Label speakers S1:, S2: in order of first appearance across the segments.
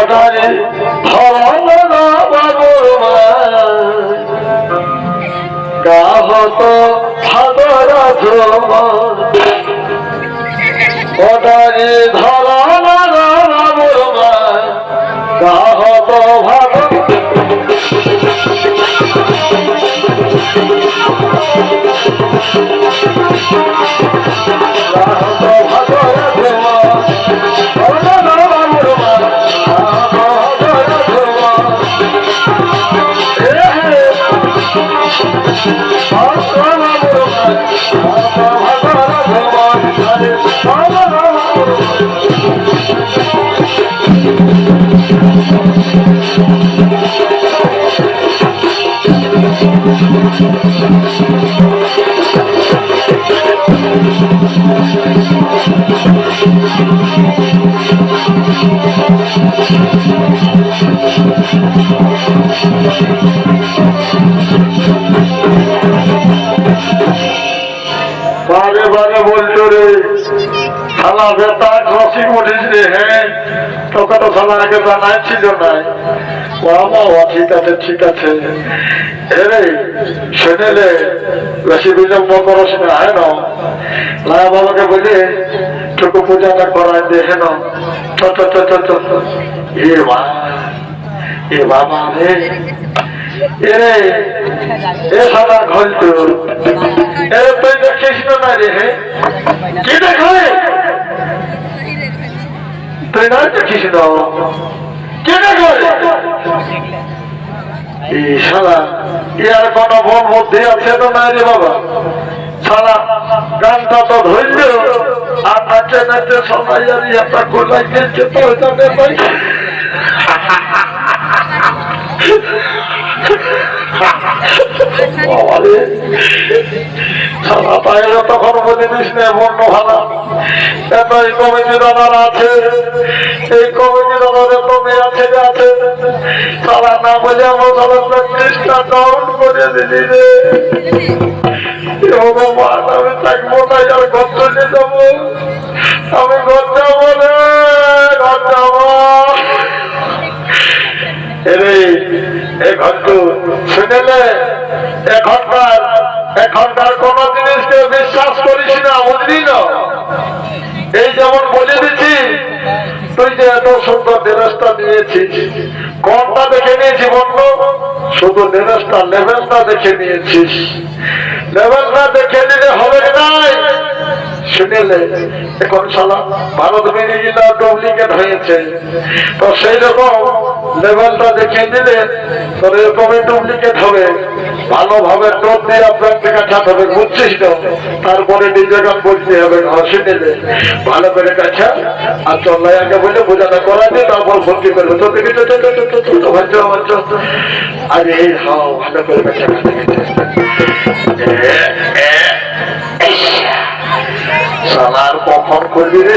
S1: মদারে কাহত সাদরা ধ্রুব মদারে কাহত ভাব Thank you. Thank you. আগে জানাই ছিল ঠিক আছে ঠিক আছে। এরে, শুনেলে বেশি বিলম্ব করস না হ্যাঁ না বাবাকে বলে পূজাটা করাই দে হ্যাঁ না চ চ চ চ চ চ। এ মা, এ বাবা রে। এরে, এ এ তুই না রে, হে? কি দেখলে তুই না দেখিস না কি দেখলে এই শালা ইয়ার কোনো মন বুদ্ধি আছে তো নাই রে বাবা শালা গানটা তো ধরল আর নাচে নাচে সবাই আর ইয়াটা গোলাই গেছে তো ওইটাতে পাই বাবারে সাদা পায়ের তখন বলে দিস না বন্য ভালা এত এই কমিটি দাদার আছে এই কমিটি দাদার এত আছে সারা আমার সারা প্র্যাকটিসটা ডাউন করে দিলি রে আমি থাকব না আর ঘর চলে যাব আমি ঘর যাব ঘর যাব এরে এ ঘন্টু শুনেলে এখনকার এখনকার কোন জিনিসকে বিশ্বাস করিস না, বুঝলি না? এই যেমন বলে দিচ্ছি, তুই যে এত সুন্দর ড্রেসটা নিয়েছিস কোনটা দেখে নিয়েছি বন্ধু, শুধু ড্রেসটা লেভেলটা দেখে নিয়েছিস। লেভেলটা দেখে নিলে হবে নাই? শুনেলে এখন সালা ভারত মেরিগিলা ডুপ্লিকেট হয়েছে। তো সেই রকম লেভেলটা দেখে নিলে তোর এরকমই ডুপ্লিকেট হবে ভালোভাবে টোপ দিয়ে আপনার কাছাতে হবে বুঝছিস তো তারপরে নিজে গান বলতে হবে ঘর শুনেলে ভালো করে কাছা আর চল্লাইয়াকে বলে বোঝাটা করা দিয়ে তারপর ভর্তি করবে তো দেখে আরে এই হাও ভালো করে কাছা সালার কখন করবি রে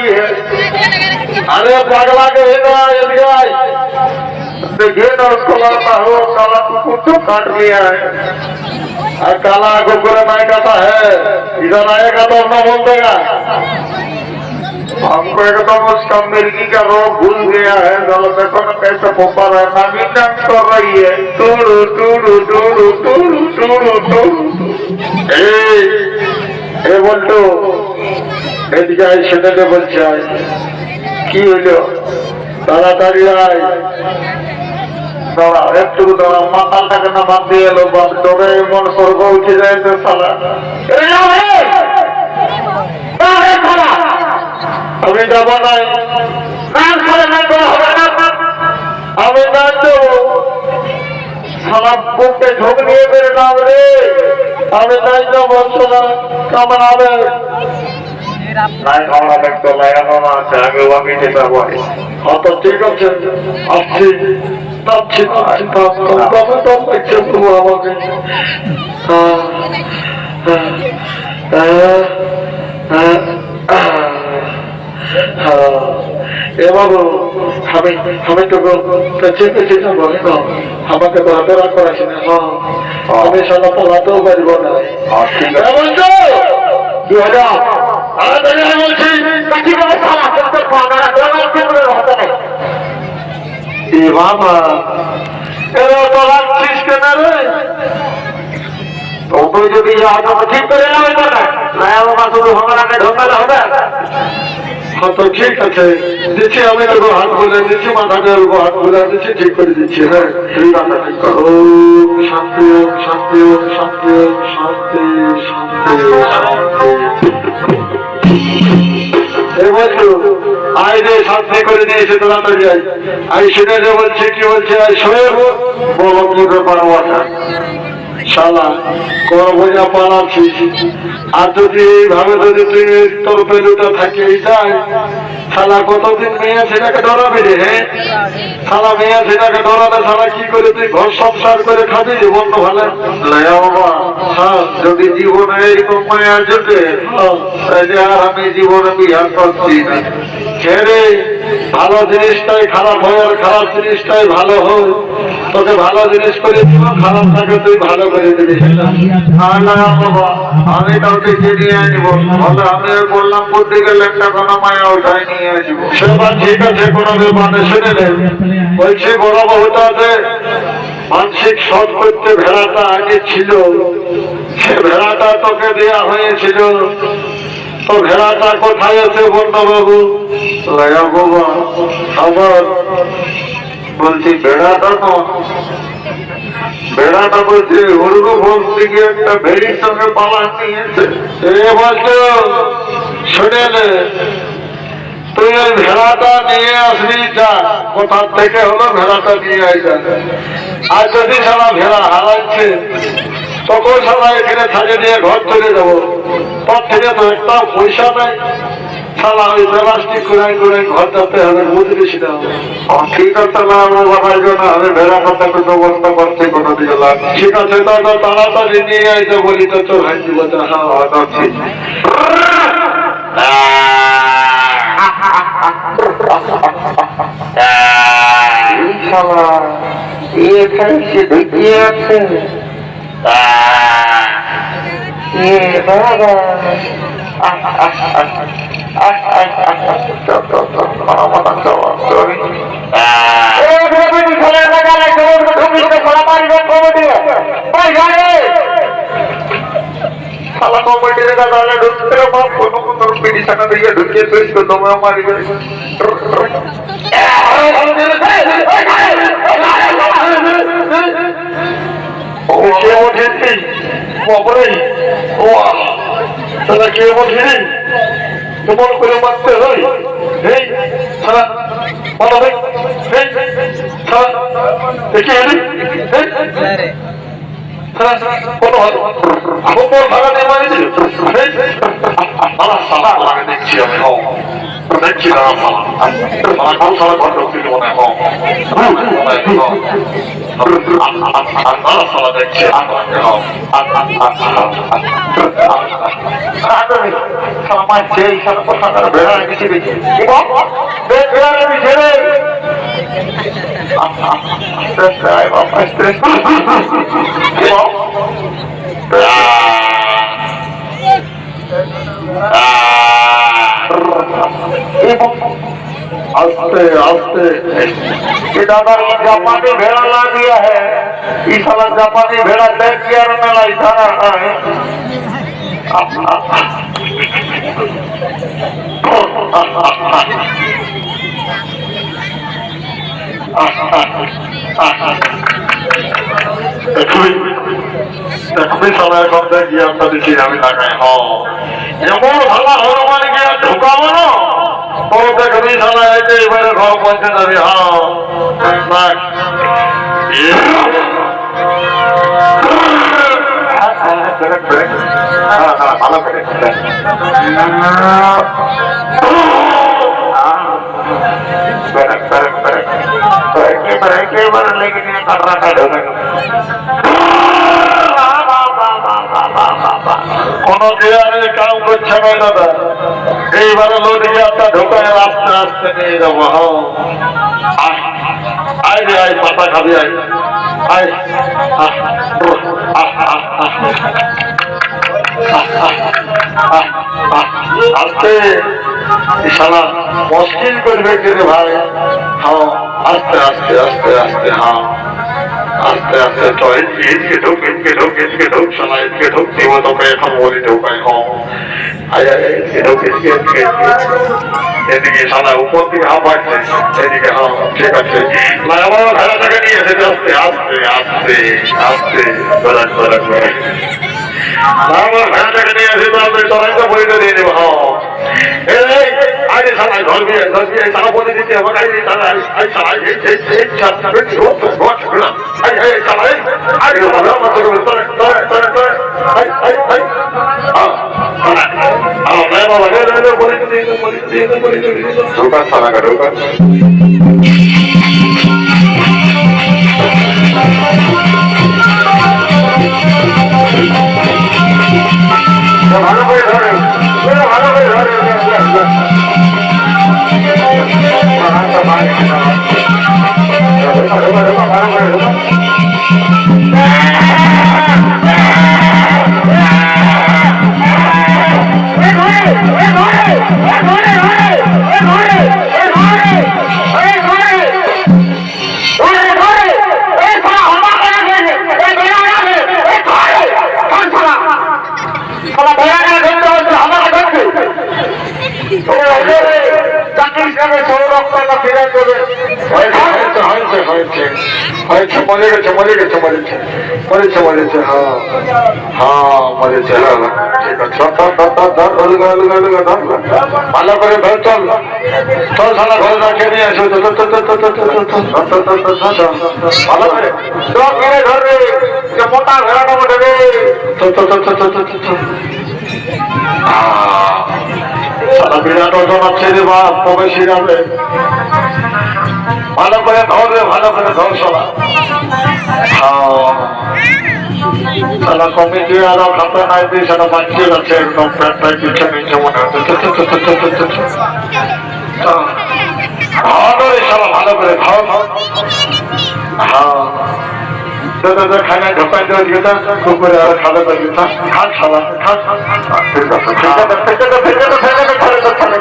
S1: रही है अरे पगला के देखिए ना उसको लड़ता हो काला कुकुर को काट लिया काला कुकुर मैं कहता है इधर आएगा तो हमको एकदम उसका मिर्गी का रोग भूल गया है कैसे पोपा रहना भी नाम कर रही है टूरू टूरू टूरू टूरू टूरू टूरू ए बोल এদিকে আয় সেটাকে বলছে, কি হইল? তাড়াতাড়ি আয়। দাঁড়া একটু দাঁড়া, মাথাটাকে না বাদ এলো বাদ তবে এমন স্বর্গ উঠে যায় তো! আমি যাব নাই আমি না দেবো সারা ঢোক নিয়ে বেরো নাম রে। আমি নাই যাব শোনা কেমন দেখতো লাগানো আমি আমি আমি তো পেছে পেছে যাব না আমাকে তো হাতেরা করাছি না হ্যাঁ। আমি সারা পালাতেও পারব না
S2: ঠিক
S1: এ বাবা এরা পালাচ্ছিস কেন রে
S2: তুই যদি তো ঠিক করে তো না না বাবা শুধু ভগবানকে ঢোকালে হবে
S1: তো ঠিক আছে দিচ্ছি আমি ওর হাত বলে দিচ্ছি মাথাটা ওর হাত বলে দিচ্ছি ঠিক করে দিচ্ছি হ্যাঁ
S2: ঠিক আছে ঠিক আছে
S1: শান্তি শান্তি শান্তি শান্তি শান্তি শান্তি। আই শুনে যে বলছে, কি বলছে আয় শুয়ে বলো কি ব্যাপার ওটা শালা, কোন বোঝা পালাচ্ছিস? আর যদি এইভাবে যদি তুই তোর পেলুটা থাকে যায়। শালা কতদিন মেয়ে ছেলেকে ডরাবি রে হ্যাঁ? শালা মেয়ে ছেলেকে ডরালে শালা কি করে তুই ঘর সংসার করে খাবি বন্ধ ভালো? হ্যাঁ।
S2: যদি জীবনে এইরকম মায়া যেতে
S1: হ্যাঁ।
S2: তাহলে আর আমি জীবনে বিহার করছি না।
S1: ছেড়ে ভালো জিনিসটাই খারাপ হয় আর খারাপ জিনিসটাই ভালো হয়। তোকে ভালো জিনিস করে দিব খারাপটাকে তুই ভালো করে দিবি।
S2: বাবা আমি কাউকে চিনিয়ে আনব বলে আমি বললাম বুদ্ধি গেলে একটা কোনো মায়া উঠাই নিয়ে আসব।
S1: সেবার ঠিক আছে কোনো ব্যাপারে শুনে নে বলছি বড় বহুটাতে মানসিক সৎ করতে ভেড়াটা আগে ছিল। সে ভেড়াটা তোকে দেয়া হয়েছিল। তো ভেড়াটা কোথায় আছে বন্যবাবু?
S2: লয়া বাবা
S1: আবার
S2: বলছি বেড়াটা তো বেড়াটা বলছে হুড়গু ভোগ থেকে একটা ভেড়ির সঙ্গে পালা নিয়েছে।
S1: এ শুনে তুই ওই ভেড়াটা নিয়ে আসবি, যা। কোথার থেকে হলো ভেড়াটা নিয়ে আইসা আর যদি সারা ভেড়া হারাচ্ছে, তখন সারা এখানে ছাড়ে দিয়ে ঘর চলে যাব। তোর থেকে তো একটা পয়সা নাই সারা ওই প্লাস্টিক কুড়াই কুড়াই ঘর যেতে হবে বুঝলিস না
S2: ঠিক আছে না আমার বাবার জন্য আমি ভেড়া কথা তো ব্যবস্থা করছি কোনো দিকে লাগছে
S1: ঠিক আছে তো তাড়াতাড়ি নিয়ে আইতে বলি তো তোর ভাই দিব হ্যাঁ
S2: যাচ্ছি এই এখানে সে ঢুকিয়ে আছে? লাগালে, বিরোধী ঢুকিয়ে তুই তো দমে মারিবে
S1: ও বলছিস বাপরে ও তাহলে কে বলছিস তোমার করে মারতে হয় এই সারা বলো ভাই দেখি এলি ভাড়া দিয়ে মারি দিল আমার লাগে দেখছি আমি হও দেখছি আমার কোন সারা ঘর ঢুকতে দেবো না আমার
S2: সেই সব কথা বেড়া গেছি দেখি বেড়া গেছি রে
S1: आस्ते आस्ते
S2: ये दादा ये जापानी भेड़ा ला दिया है इस साला जापानी भेड़ा तय किया और मेला इशारा है
S1: দেখবি দেখবি সবাই এখন দেখি আমরা দিচ্ছি আমি লাগাই হ এমন ভালো হনুমান গিয়ে ঢুকাবো না বউকে কমিশনা হয়েছে এবারে ঘর পৌঁছে যাবি কোন দেয়ালে কাম করছে না দাদা। এইবারে লোড গিয়ারটা ঢোকায় আস্তে আস্তে নিয়ে যাব আয়, রে আয় পাতা খাবি আয়। আস্তে শালা মুশকিল করবে কি ভাই? হ্যাঁ আস্তে আস্তে আস্তে আস্তে হ্যাঁ আস্তে আস্তে চয়েস ইনকে ঢোক ইনকে ঢোক ইনকে ঢোক সালা ইনকে ঢোক দিব তোকে এখন বলি ঢোকাই কম আয়া ঠিক আছে না আমার ভেড়াটাকে নিয়ে এসেছে আস্তে আস্তে আস্তে আস্তে গলাক গলাক গলাক আমার ভেড়াটাকে নিয়ে এসেছে আপনি চড়াইতে বইটা দিয়ে দেবো হ্যাঁ এই আগে ಮತ್ತೆ ಹೊರಗೆ ಬರೀತೀವಿ ಬರೀತೀವಿ ಬರೀತೀವಿ ভালো করে ঘর মোটা ঘোড়াটা সারা বিরাট ওজন আছে রে বাপ কবে শিরাবে ভালো করে ধরবে ভালো করে ধ্বংস না সারা কমিটি আরও খাতা নাই দিয়ে সারা বাচ্চা আছে একদম প্যাটটাই পিছনে নিচে মনে হচ্ছে সারা ভালো করে ধর स्वतःचा खाण्या ढोकांच्यावर घेता कोपऱ्यावर खाला तर घेता खा खाला खा खाण्याचं खाण्याचं खाण्याचं